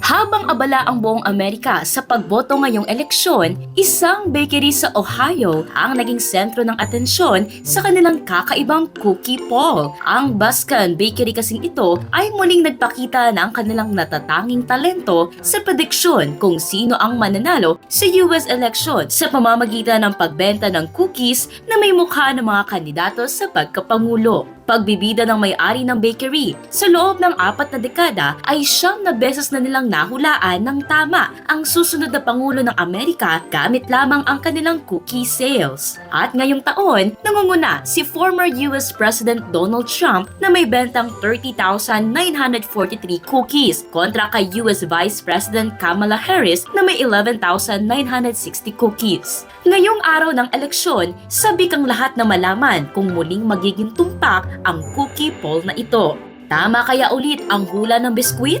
Habang abala ang buong Amerika sa pagboto ngayong eleksyon, isang bakery sa Ohio ang naging sentro ng atensyon sa kanilang kakaibang cookie poll. Ang Bascan Bakery kasing ito ay muling nagpakita ng kanilang natatanging talento sa prediksyon kung sino ang mananalo sa US election sa pamamagitan ng pagbenta ng cookies na may mukha ng mga kandidato sa pagkapangulo. Pagbibida ng may-ari ng bakery, sa loob ng apat na dekada ay siyam na beses na nilang nahulaan ng tama ang susunod na Pangulo ng Amerika gamit lamang ang kanilang cookie sales. At ngayong taon, nangunguna si former US President Donald Trump na may bentang 30,943 cookies kontra kay US Vice President Kamala Harris na may 11,960 cookies. Ngayong araw ng eleksyon, sabi kang lahat na malaman kung muling magiging tumpak ang cookie poll na ito. Tama kaya ulit ang hula ng biskwit?